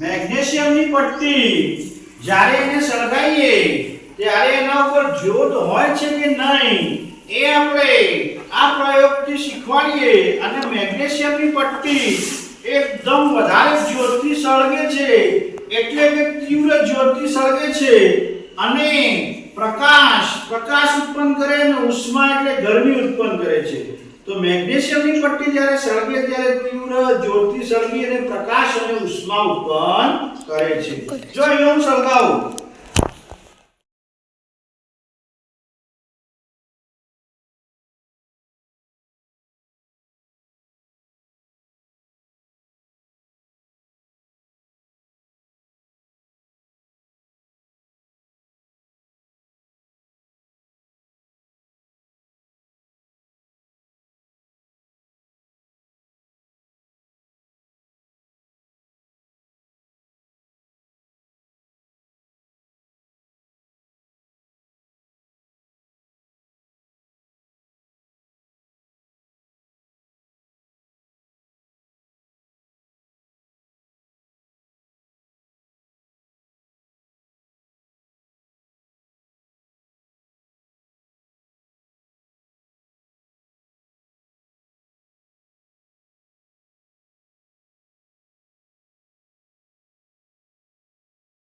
મેગ્નેશિયમની પટ્ટી. જ્યારે એને સળગાવીએ, ત્યારે એના ઉપર જ્યોત હોય છે કે નહીં, એ આપણે આ પ્રયોગથી શીખવાડીએ અને મેગ્નેશિયમની પટ્ટી એકદમ વધારે જ્યોતથી સળગે છે, એટલે કે તીવ્ર જ્યોતથી સળગે છે અને પ્રકાશ પ્રકાશ ઉત્પન્ન કરે અને ઉષ્મા એટલે ગરમી ઉત્પન્ન કરે છે. તો મેગ્નેશિયમની પટ્ટી જ્યારે સળગે ત્યારે તીવ્ર જ્યોતિ સળગી અને પ્રકાશ અને ઉષ્મા ઉત્પન્ન કરે છે. જો અહીં હું સળગાવું